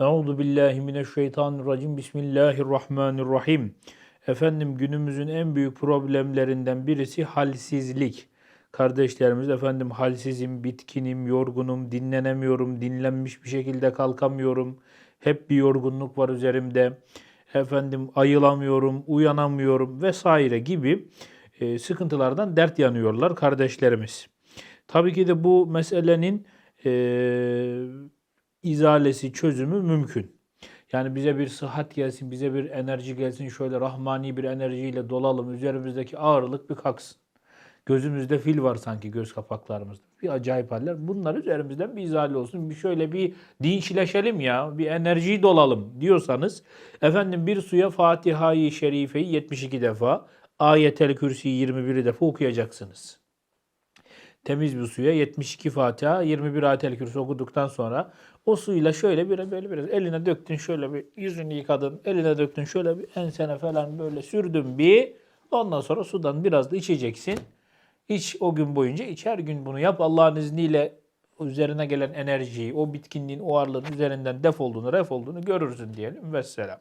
Euzu billahi mineşşeytanirracim. Bismillahirrahmanirrahim. Efendim günümüzün en büyük problemlerinden birisi halsizlik. Kardeşlerimiz efendim halsizim, bitkinim, yorgunum, dinlenemiyorum, dinlenmiş bir şekilde kalkamıyorum. Hep bir yorgunluk var üzerimde. Efendim ayılamıyorum, uyanamıyorum vesaire gibi e, sıkıntılardan dert yanıyorlar kardeşlerimiz. Tabii ki de bu meselenin e, izalesi, çözümü mümkün. Yani bize bir sıhhat gelsin, bize bir enerji gelsin, şöyle rahmani bir enerjiyle dolalım, üzerimizdeki ağırlık bir kalksın. Gözümüzde fil var sanki göz kapaklarımızda. Bir acayip haller. Bunlar üzerimizden bir izale olsun. Bir şöyle bir dinçleşelim ya, bir enerjiyi dolalım diyorsanız efendim bir suya Fatiha-i Şerife'yi 72 defa, Ayetel Kürsi'yi 21 defa okuyacaksınız temiz bir suya 72 Fatiha, 21 Ayetel Kürsi okuduktan sonra o suyla şöyle bir böyle biraz eline döktün şöyle bir yüzünü yıkadın, eline döktün şöyle bir ensene falan böyle sürdün bir. Ondan sonra sudan biraz da içeceksin. İç o gün boyunca iç her gün bunu yap. Allah'ın izniyle üzerine gelen enerjiyi, o bitkinliğin, o ağırlığın üzerinden def olduğunu, ref olduğunu görürsün diyelim. Vesselam.